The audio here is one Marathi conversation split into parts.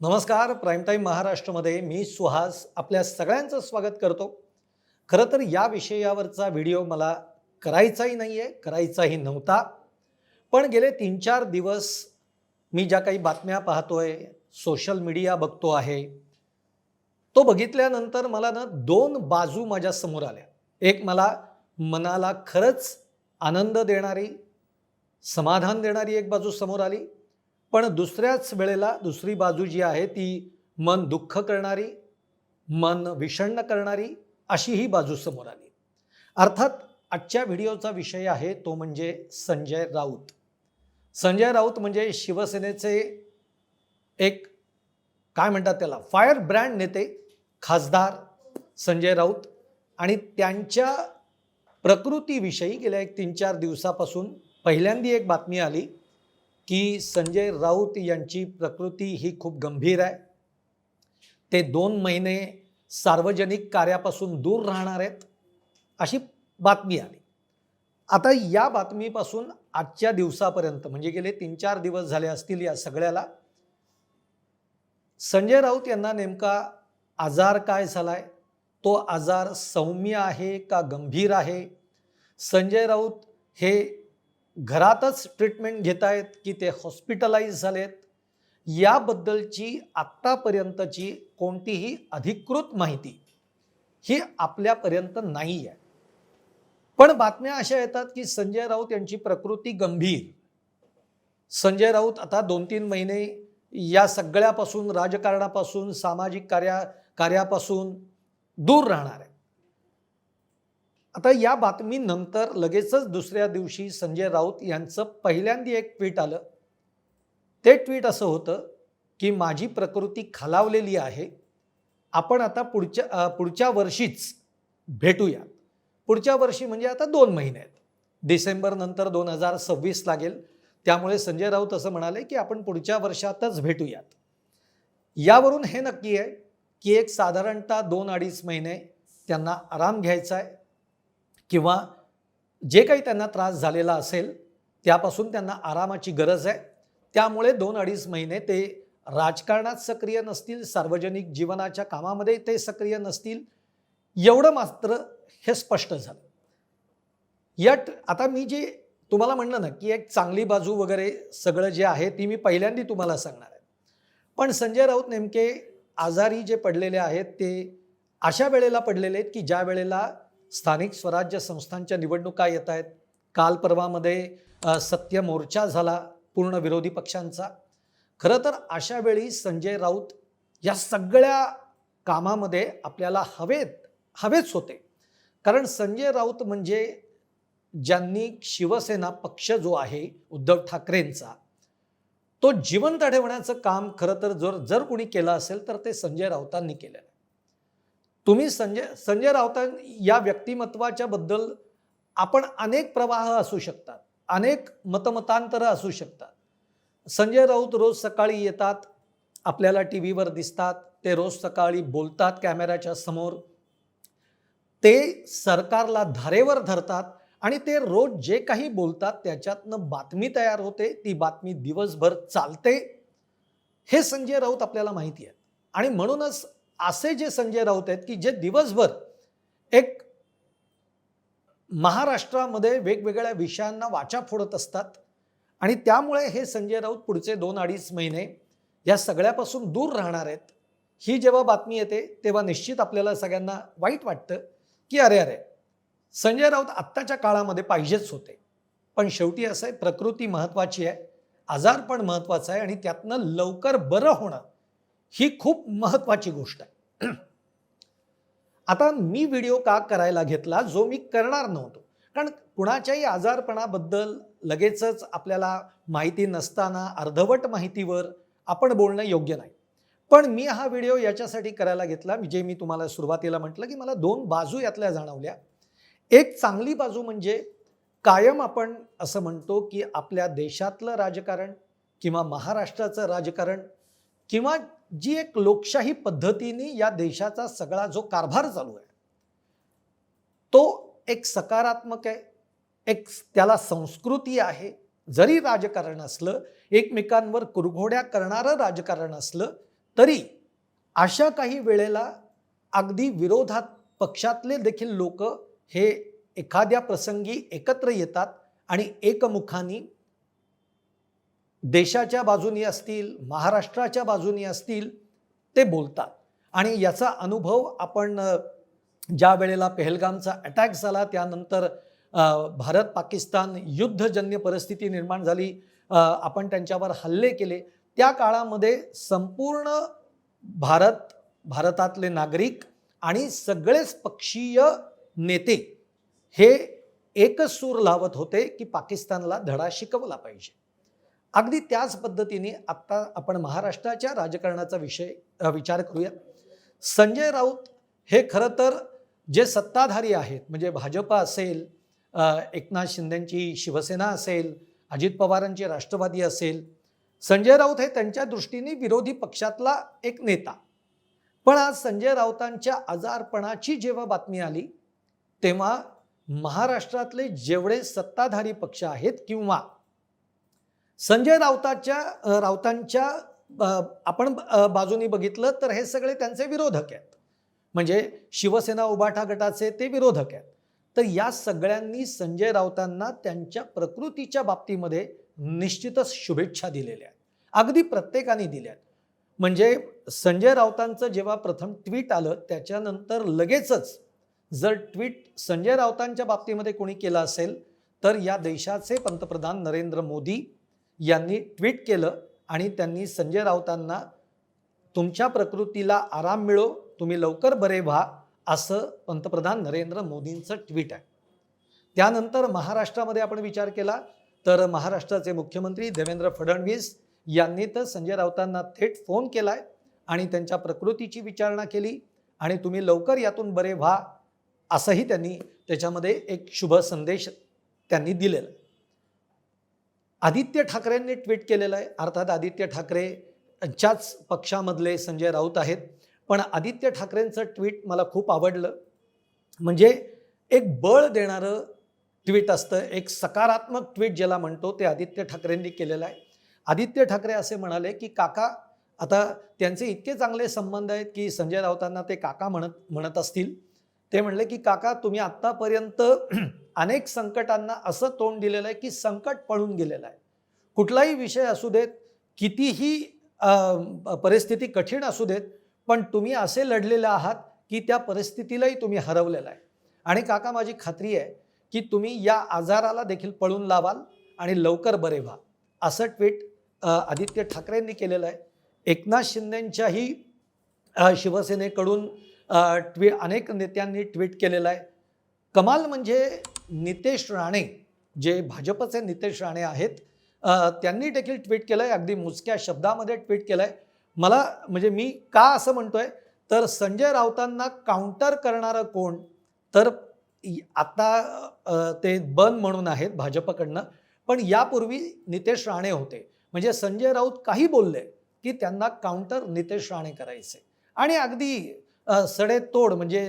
नमस्कार प्राईम टाईम महाराष्ट्रामध्ये मी सुहास आपल्या सगळ्यांचं स्वागत करतो. खरं तर या विषयावरचा व्हिडिओ मला करायचाही नाही आहे करायचाही नव्हता. पण गेले तीन चार दिवस मी ज्या काही बातम्या पाहतोय सोशल मीडिया बघतो आहे तो बघितल्यानंतर मला ना दोन बाजू माझ्यासमोर आल्या. एक मला मनाला खरंच आनंद देणारी समाधान देणारी एक बाजू समोर आली. पण दुसऱ्याच वेळेला दुसरी बाजू जी आहे ती मन दुःख करणारी मन विषण्ण करणारी अशी ही बाजू समोर आली. अर्थात आजच्या व्हिडिओचा विषय आहे तो म्हणजे संजय राऊत. संजय राऊत म्हणजे शिवसेनेचे एक काय म्हणतात त्याला फायर ब्रँड नेते खासदार संजय राऊत. आणि त्यांच्या प्रकृतीविषयी गेल्या एक तीन चार दिवसापासून पहिल्यांदी एक बातमी आली की संजय राऊत यांची प्रकृती ही खूप गंभीर आहे. ते दोन महिने सार्वजनिक कार्यापासून दूर राहणार आहेत अशी बातमी आली. आता या बातमीपासून आजच्या दिवसापर्यंत म्हणजे गेले तीन चार दिवस झाले असतील या सगळ्याला संजय राऊत यांना नेमका आजार काय झालाय? तो आजार सौम्य आहे का गंभीर आहे? संजय राऊत हे घरातच ट्रीटमेंट घेत आहेत की ते हॉस्पिटलाइज झालेत याबद्दलची आत्तापर्यंतची कोणतीही अधिकृत माहिती ही आपल्यापर्यंत नाही आहे पण बातम्या अशा येतात की संजय राऊत यांची प्रकृती गंभीर. संजय राऊत आता दोन तीन महिने या सगळ्यापासून राजकारणापासून सामाजिक कार्या कार्यापासून दूर राहणार आहे आता या बातमीनंतर लगेचच दुसऱ्या दिवशी संजय राऊत यांचं पहिल्यांदी एक ट्विट आलं. ते ट्विट असं होतं की माझी प्रकृती खालावलेली आहे. आपण आता पुढच्या पुढच्या वर्षीच भेटूया. पुढच्या वर्षी म्हणजे आता दोन महिने आहेत. डिसेंबरनंतर दोन हजार सव्वीस लागेल. त्यामुळे संजय राऊत असं म्हणाले की आपण पुढच्या वर्षातच भेटूयात. यावरून हे नक्की आहे की एक साधारणतः दोन अडीच महिने त्यांना आराम घ्यायचा आहे. किंवा जे काही त्यांना त्रास झालेला असेल त्यापासून त्यांना आरामाची गरज आहे. त्यामुळे दोन अडीच महिने ते राजकारणात सक्रिय नसतील सार्वजनिक जीवनाच्या कामामध्ये ते सक्रिय नसतील एवढं मात्र हे स्पष्ट झालं. यात आता मी जे तुम्हाला म्हणलं ना की एक चांगली बाजू वगैरे सगळं जे आहे ती मी पहिल्यांदा तुम्हाला सांगणार आहे. पण संजय राऊत नेमके आजारी जे पडलेले आहेत ते अशा वेळेला पडलेले आहेत की ज्या वेळेला स्थानिक स्वराज्य संस्थांच्या निवडणुका येत आहेत. काल परवामध्ये सत्य मोर्चा झाला पूर्ण विरोधी पक्षांचा. खरं तर अशा वेळी संजय राऊत या सगळ्या कामामध्ये आपल्याला हवेत हवेच होते. कारण संजय राऊत म्हणजे ज्यांनी शिवसेना पक्ष जो आहे उद्धव ठाकरेंचा तो जिवंत ठेवण्याचं काम खरं तर जर जर कोणी केलं असेल तर ते संजय राऊतांनी केलेलं आहे. तुम्ही संजय संजय राऊतां या व्यक्तिमत्वाच्या बद्दल आपण अनेक प्रवाह असू शकतात अनेक मतमतांतरं असू शकतात. संजय राऊत रोज सकाळी येतात आपल्याला टी व्हीवर दिसतात ते रोज सकाळी बोलतात कॅमेऱ्याच्या समोर. ते सरकारला धारेवर धरतात आणि ते रोज जे काही बोलतात त्याच्यातनं बातमी तयार होते ती बातमी दिवसभर चालते. हे संजय राऊत आपल्याला माहिती आहे आणि म्हणूनच असे जे संजय राऊत आहेत की जे दिवसभर एक महाराष्ट्रामध्ये वेगवेगळ्या विषयांना वाचा फोडत असतात आणि त्यामुळे हे संजय राऊत पुढचे दोन अडीच महिने या सगळ्यापासून दूर राहणार आहेत. ही जेव्हा बातमी येते तेव्हा निश्चित आपल्याला सगळ्यांना वाईट वाटतं की अरे अरे संजय राऊत आत्ताच्या काळामध्ये पाहिजेच होते. पण शेवटी असं आहे प्रकृती महत्त्वाची आहे आजार पण महत्त्वाचा आहे आणि त्यातनं लवकर बरं होणं ही खूप महत्त्वाची गोष्ट आहे. आता मी व्हिडिओ का करायला घेतला जो मी करणार नव्हतो? कारण कुणाच्याही आजारपणाबद्दल लगेचच आपल्याला माहिती नसताना अर्धवट माहितीवर आपण बोलणं योग्य नाही. पण मी हा व्हिडिओ याच्यासाठी करायला घेतला जे मी तुम्हाला सुरुवातीला म्हटलं की मला दोन बाजू यातल्या जाणवल्या. एक चांगली बाजू म्हणजे कायम आपण असं म्हणतो की आपल्या देशातलं राजकारण किंवा महाराष्ट्राचं राजकारण किंवा जी एक लोकशाही पद्धतीने या देशाचा सगळा जो कारभार चालू आहे तो एक सकारात्मक आहे एक त्याला संस्कृती आहे. जरी राजकारण असलं एकमेकांवर कुरघोड्या करणारं राजकारण असलं तरी अशा काही वेळेला अगदी विरोधात पक्षातले देखील लोक हे एखाद्या प्रसंगी एकत्र येतात आणि एकमुखानी देशाच्या बाजूनी असतील महाराष्ट्राच्या बाजूनी असतील ते बोलतात. आणि याचा अनुभव आपण ज्या वेळेला पेहलगामचा अटॅक झाला त्यानंतर भारत पाकिस्तान युद्धजन्य परिस्थिती निर्माण झाली आपण त्यांच्यावर हल्ले केले त्या काळामध्ये संपूर्ण भारत भारतातले नागरिक आणि सगळेच पक्षीय नेते हे एकच सूर लावत होते की पाकिस्तानला धडा शिकवला पाहिजे. अगदी त्याच पद्धतीने आत्ता आपण महाराष्ट्राच्या राजकारणाचा विषय विचार करूया. संजय राऊत हे खरं तर जे सत्ताधारी आहेत म्हणजे भाजपा असेल एकनाथ शिंदेंची शिवसेना असेल अजित पवारांची राष्ट्रवादी असेल संजय राऊत हे त्यांच्या दृष्टीने विरोधी पक्षातला एक नेता. पण आज संजय राऊतांच्या आजारपणाची जेव्हा बातमी आली तेव्हा महाराष्ट्रातले जेवढे सत्ताधारी पक्ष आहेत किंवा संजय राऊताच्या राऊतांच्या आपण बाजूनी बघितलं तर हे सगळे त्यांचे विरोधक आहेत. म्हणजे शिवसेना उबाठा गटाचे ते विरोधक आहेत. तर या सगळ्यांनी संजय राऊतांना त्यांच्या प्रकृतीच्या बाबतीमध्ये निश्चितच शुभेच्छा दिलेल्या आहेत. अगदी प्रत्येकाने दिल्या आहेत. म्हणजे संजय राऊतांचं जेव्हा प्रथम ट्विट आलं त्याच्यानंतर लगेचच जर ट्विट संजय राऊतांच्या बाबतीमध्ये कोणी केलं असेल तर या देशाचे पंतप्रधान नरेंद्र मोदी यांनी ट्विट केलं आणि त्यांनी संजय राऊतांना तुमच्या प्रकृतीला आराम मिळो तुम्ही लवकर बरे व्हा असं पंतप्रधान नरेंद्र मोदींचं ट्विट आहे. त्यानंतर महाराष्ट्रामध्ये आपण विचार केला तर महाराष्ट्राचे मुख्यमंत्री देवेंद्र फडणवीस यांनी तर संजय राऊतांना थेट फोन केला आहे आणि त्यांच्या प्रकृतीची विचारणा केली आणि तुम्ही लवकर यातून बरे व्हा असंही त्यांनी त्याच्यामध्ये एक शुभ संदेश त्यांनी दिलेला आदित्य ठाकरेंनी ट्विट केलेलं आहे. अर्थात आदित्य ठाकरेच्याच पक्षामधले संजय राऊत आहेत. पण आदित्य ठाकरेंचं ट्विट मला खूप आवडलं. म्हणजे एक बळ देणारं ट्विट असतं. एक सकारात्मक ट्विट ज्याला म्हणतो ते आदित्य ठाकरेंनी केलेलं आहे. आदित्य ठाकरे असे म्हणाले की काका आता त्यांचे इतके चांगले संबंध आहेत की संजय राऊतांना ते काका म्हणत म्हणत असतील. ते म्हणले की काका तुम्ही आत्तापर्यंत अनेक संकटांना असं तोंड दिलेलं आहे की संकट पळून गेलेलं आहे. कुठलाही विषय असू देत कितीही परिस्थिती कठीण असू देत पण तुम्ही असे लढलेले आहात की त्या परिस्थितीलाही तुम्ही हरवलेलं आहे. आणि काका माझी खात्री आहे की तुम्ही या आजाराला देखील पळून लावाल आणि लवकर बरे व्हा. असं ट्विट आदित्य ठाकरेंनी केलेलं आहे. एकनाथ शिंदेंच्याही शिवसेनेकडून ट्वी अनेक नेत्यांनी ट्विट केलेलं आहे. कमाल म्हणजे नितेश राणे जे भाजपचे नितेश राणे आहेत त्यांनी देखील ट्विट केलं आहे अगदी मोजक्या शब्दामध्ये ट्विट केलं आहे मला म्हणजे मी का असं म्हणतोय तर संजय राऊतांना काउंटर करणारं कोण तर आता ते बन म्हणून आहेत भाजपकडनं पण यापूर्वी नितेश राणे होते. म्हणजे संजय राऊत काही बोलले की त्यांना काउंटर नितेश राणे करायचे. आणि अगदी सडेतोड म्हणजे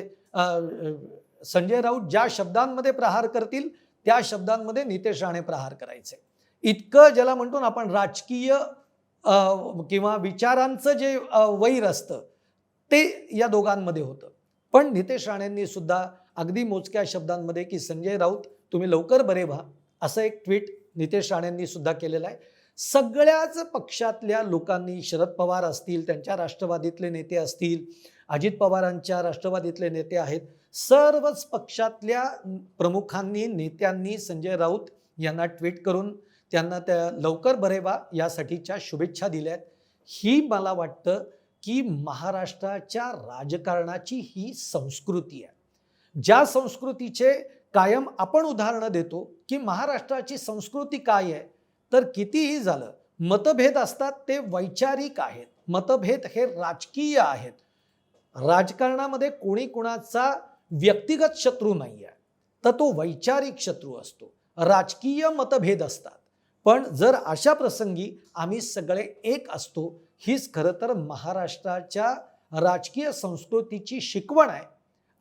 संजय राऊत ज्या शब्दांमध्ये प्रहार करतील त्या शब्दांमध्ये नितेश राणे प्रहार करायचे. इतकं ज्याला म्हणतो ना आपण राजकीय किंवा विचारांचं जे वैर असतं ते या दोघांमध्ये होतं. पण नितेश राणेंनी सुद्धा अगदी मोजक्या शब्दांमध्ये की संजय राऊत तुम्ही लवकर बरे व्हा असं एक ट्विट नितेश राणेंनी सुद्धा केलेलं आहे. सगळ्याच पक्षातल्या लोकांनी शरद पवार असतील त्यांच्या राष्ट्रवादीतले नेते असतील अजित पवारांच्या राष्ट्रवादीतले नेते आहेत सर्वच पक्षातल्या प्रमुखांनी नेत्यांनी संजय राऊत यांना ट्विट करून त्यांना त्या लवकर बरे व्हा यासाठीच्या शुभेच्छा दिल्या आहेत. ही मला वाटतं की महाराष्ट्राच्या राजकारणाची ही संस्कृती आहे. ज्या संस्कृतीचे कायम आपण उदाहरणं देतो की महाराष्ट्राची संस्कृती काय आहे तर कितीही झालं मतभेद असतात ते वैचारिक आहेत. मतभेद हे राजकीय आहेत. राजकारणामध्ये कोणी कुणाचा व्यक्तिगत शत्रू नाही आहे तर तो वैचारिक शत्रू असतो. राजकीय मतभेद असतात. पण जर अशा प्रसंगी आम्ही सगळे एक असतो हीच खरं तर महाराष्ट्राच्या राजकीय संस्कृतीची शिकवण आहे.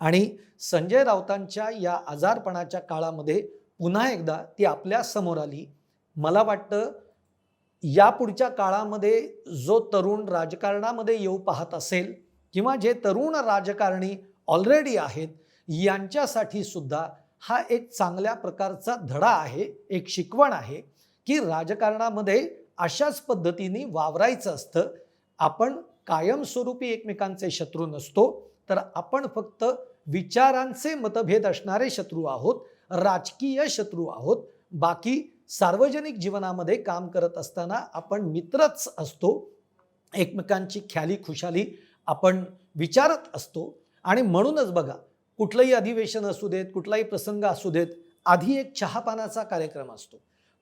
आणि संजय राऊतांच्या या आजारपणाच्या काळामध्ये पुन्हा एकदा ती आपल्यासमोर आली. मला वाटतं या पुढच्या काळामध्ये जो तरुण राजकारणामध्ये येऊ पाहत असेल किंवा जे तरुण राजकारणी ऑलरेडी आहेत यांच्यासाठी सुद्धा हा एक चांगल्या प्रकारचा धडा आहे एक शिकवण आहे की राजकारणामध्ये अशाच पद्धतीने वावरायचं असतं. आपण कायमस्वरूपी एकमेकांचे शत्रू नसतो तर आपण फक्त विचारांचे मतभेद असणारे शत्रू आहोत राजकीय शत्रू आहोत. बाकी सार्वजनिक जीवनामध्ये काम करत असताना आपण मित्रच असतो. एकमेकांची ख्याली खुशाली आपण विचारत असतो. आणि म्हणूनच बघा कुठलंही अधिवेशन असू देत कुठलाही प्रसंग असू देत आधी एक चहापानाचा कार्यक्रम असतो.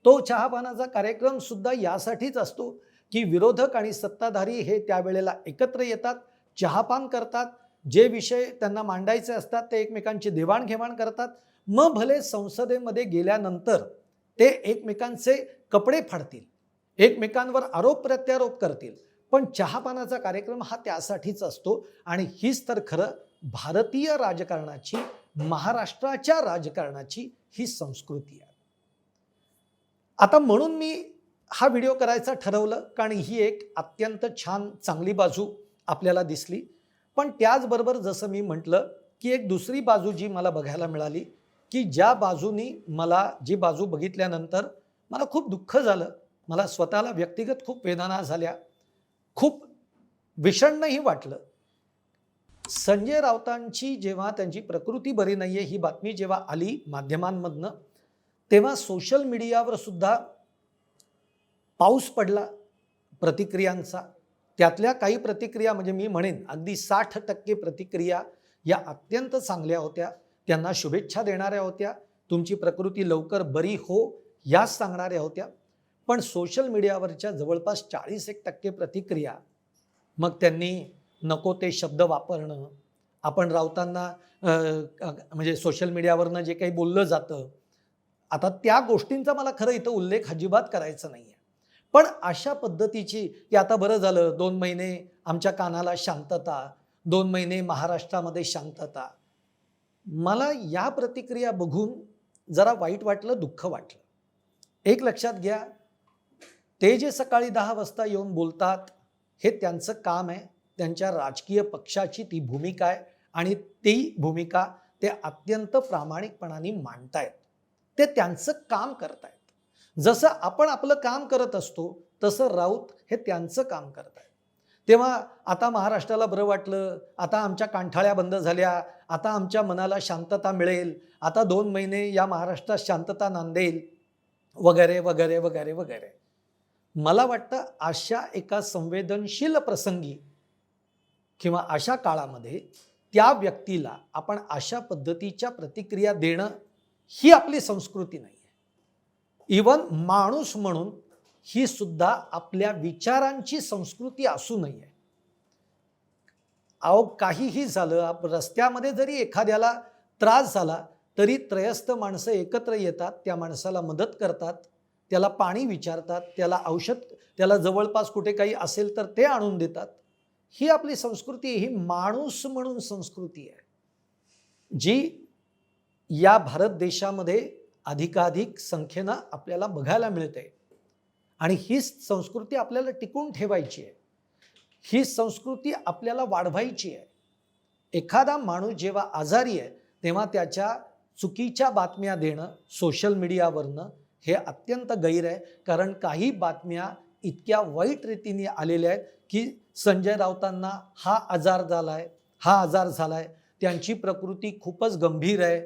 तो चहापानाचा कार्यक्रम सुद्धा यासाठीच असतो की विरोधक आणि सत्ताधारी हे त्यावेळेला एकत्र येतात चहापान करतात जे विषय त्यांना मांडायचे असतात ते एकमेकांची देवाणघेवाण करतात. मग भले संसदेमध्ये गेल्यानंतर ते एकमेकांचे कपडे फाडतील एकमेकांवर आरोप प्रत्यारोप करतील पण चहापानाचा कार्यक्रम हा त्यासाठीच असतो आणि हीच तर खरं भारतीय राजकारणाची महाराष्ट्राच्या राजकारणाची ही संस्कृती आहे. आता म्हणून मी हा व्हिडिओ करायचा ठरवलं कारण ही एक अत्यंत छान चांगली बाजू आपल्याला दिसली. पण त्याचबरोबर जसं मी म्हटलं की एक दुसरी बाजू जी मला बघायला मिळाली की ज्या बाजूनी मला जी बाजू बघितल्यानंतर मला खूप दुःख झालं. मला स्वतःला व्यक्तिगत खूप वेदना झाल्या. खूप विषण्णही वाटलं. संजय राऊतांची जेव्हा त्यांची प्रकृती बरी नाही आहे ही बातमी जेव्हा आली माध्यमांमधनं तेव्हा सोशल मीडियावर सुद्धा पाऊस पडला प्रतिक्रियांचा. त्यातल्या काही प्रतिक्रिया म्हणजे मी म्हणेन अगदी साठ टक्के प्रतिक्रिया या अत्यंत चांगल्या होत्या. त्यांना शुभेच्छा देणाऱ्या होत्या. तुमची प्रकृती लवकर बरी हो याच सांगणाऱ्या होत्या. पण सोशल मीडियावरच्या जवळपास चाळीस एक टक्के प्रतिक्रिया मग त्यांनी नको ते शब्द वापरणं. आपण राऊतांना म्हणजे सोशल मीडियावरनं जे काही बोललं जातं आता त्या गोष्टींचा मला खरं इथं उल्लेख अजिबात करायचा नाही आहे पण अशा पद्धतीची की आता बरं झालं दोन महिने आमच्या कानाला शांतता दोन महिने महाराष्ट्रामध्ये शांतता. मला या प्रतिक्रिया बघून जरा वाईट वाटलं दुःख वाटलं. एक लक्षात घ्या ते जे सकाळी दहा वाजता येऊन बोलतात हे त्यांचं काम आहे. त्यांच्या राजकीय पक्षाची ती भूमिका आहे आणि ती भूमिका ते अत्यंत प्रामाणिकपणाने मांडतायत. ते त्यांचं काम करतायत. जसं आपण आपलं काम करत असतो तसं राऊत हे त्यांचं काम करत आहेत तेव्हा आता महाराष्ट्राला बरं वाटलं आता आमच्या कांठाळ्या बंद झाल्या आता आमच्या मनाला शांतता मिळेल आता दोन महिने या महाराष्ट्रात शांतता नांदेल वगैरे वगैरे वगैरे वगैरे. मला वाटतं अशा एका संवेदनशील प्रसंगी किंवा अशा काळामध्ये त्या व्यक्तीला आपण अशा पद्धतीच्या प्रतिक्रिया देणं ही आपली संस्कृती नाही आहे इवन माणूस म्हणून ही सुद्धा आपल्या विचारांची संस्कृती असू नये. अहो काहीही झालं रस्त्यामध्ये जरी एखाद्याला त्रास झाला तरी त्रयस्थ माणसं एकत्र येतात त्या माणसाला मदत करतात त्याला पाणी विचारतात त्याला औषध त्याला जवळपास कुठे काही असेल तर ते आणून देतात. ही आपली संस्कृती ही माणूस म्हणून संस्कृती आहे. जी या भारत देशामध्ये अधिकाधिक संख्येनं आपल्याला बघायला मिळते. आणि हीच संस्कृती आपल्याला टिकून ठेवायची आहे. ही संस्कृती आपल्याला वाढवायची आहे. एखादा माणूस जेव्हा आजारी आहे तेव्हा त्याच्या चुकीच्या बातम्या देणं सोशल मीडियावरनं हे अत्यंत गैर आहे. कारण काही बातम्या इतक्या वाईट रीतीने आलेल्या आहेत की संजय राऊतांना हा आजार झाला आहे हा आजार झाला आहे त्यांची प्रकृती खूपच गंभीर आहे.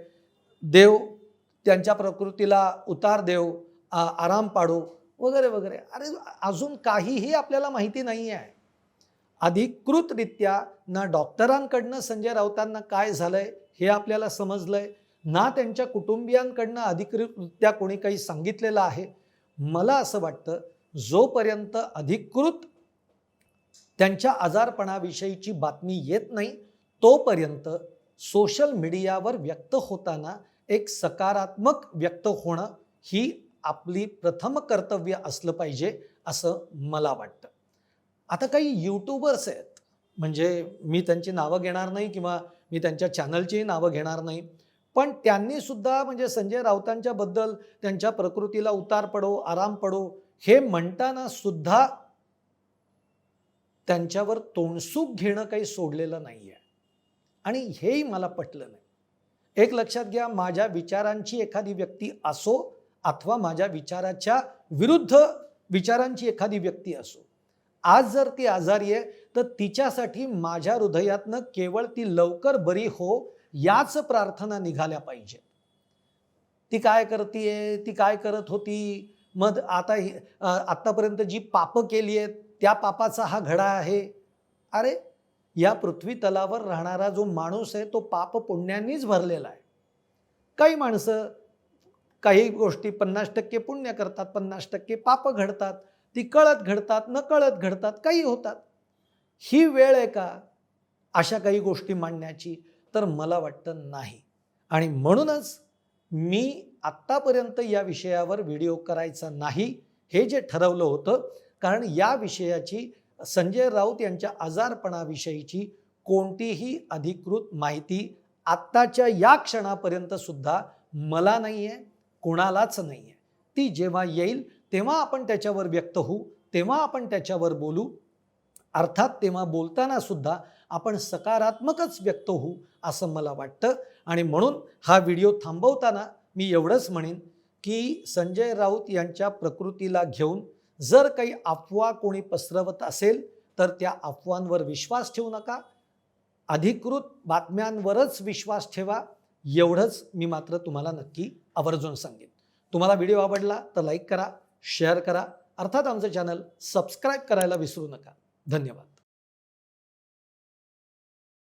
देव त्यांच्या प्रकृतीला उतार देव आ- आराम पाडो वगैरे वगैरे. अरे अजून काहीही आपल्याला माहिती नाही आहे अधिकृतरित्या ना डॉक्टरांकडनं संजय राऊतांना काय झालंय हे आपल्याला समजलंय ना त्यांच्या कुटुंबियांकडनं अधिकृतरित्या कोणी काही सांगितलेलं आहे. मला असं वाटतं जोपर्यंत अधिकृत त्यांच्या आजारपणाविषयीची बातमी येत नाही तोपर्यंत सोशल मीडियावर व्यक्त होताना एक सकारात्मक व्यक्त होणं ही आपली प्रथम कर्तव्य असलं पाहिजे असं मला वाटतं. आता काही यूट्यूबर्स आहेत. म्हणजे मी त्यांची नावं घेणार नाही किंवा मी त्यांच्या चॅनलचीही नावं घेणार नाही. पण त्यांनी सुद्धा म्हणजे संजय राऊतांच्या बद्दल त्यांच्या प्रकृतीला उतार पडो आराम पडो हे म्हणताना सुद्धा त्यांच्यावर तोंडसूक घेणं काही सोडलेलं नाही आहे आणि हेही मला पटलं नाही. एक लक्षात घ्या माझ्या विचारांची एखादी व्यक्ती असो अथवा माझ्या विचाराच्या विरुद्ध विचारांची एखादी व्यक्ती असो आज जर ती आजारी आहे तर तिच्यासाठी माझ्या हृदयातनं केवळ ती लवकर बरी हो याच प्रार्थना निघाल्या पाहिजे ती काय करतीये ती काय करत होती? मग आता ही आत्तापर्यंत जी पापं केली आहेत त्या पापाचा हा घडा आहे. अरे या पृथ्वी तलावर राहणारा जो माणूस आहे तो पाप पुण्यानीच भरलेला आहे. काही माणसं काही गोष्टी पन्नास टक्के पुण्य करतात पन्नास टक्के पाप घडतात. ती कळत घडतात न कळत घडतात काही होतात. ही वेळ आहे का अशा काही गोष्टी मांडण्याची? तर मला वाटतं नाही. आणि म्हणूनच मी आत्तापर्यंत या विषयावर व्हिडिओ करायचा नाही. हे जे ठरवलं होतं कारण या विषयाची संजय राऊत यांच्या आजारपणाविषयीची कोणतीही अधिकृत माहिती आत्ताच्या या क्षणापर्यंत सुद्धा मला नाही आहे कोणालाच नाही आहे ती जेव्हा येईल तेव्हा आपण त्याच्यावर व्यक्त होऊ तेव्हा आपण त्याच्यावर बोलू. अर्थात तेव्हा बोलताना सुद्धा आपण सकारात्मकच व्यक्त होऊ असं मला वाटतं. आणि म्हणून हा व्हिडिओ थांबवताना मी एवढंच म्हणेन की संजय राऊत यांच्या प्रकृतीला घेऊन जर काही अफवा कोणी पसरवत असेल तर त्या अफवांवर विश्वास ठेवू नका. अधिकृत बातम्यांवरच विश्वास ठेवा. एवढंच मी मात्र तुम्हाला नक्की आवर्जून सांगेन. तुम्हाला व्हिडिओ आवडला तर लाईक करा शेअर करा. अर्थात आमचं चॅनल सबस्क्राईब करायला विसरू नका. धन्यवाद.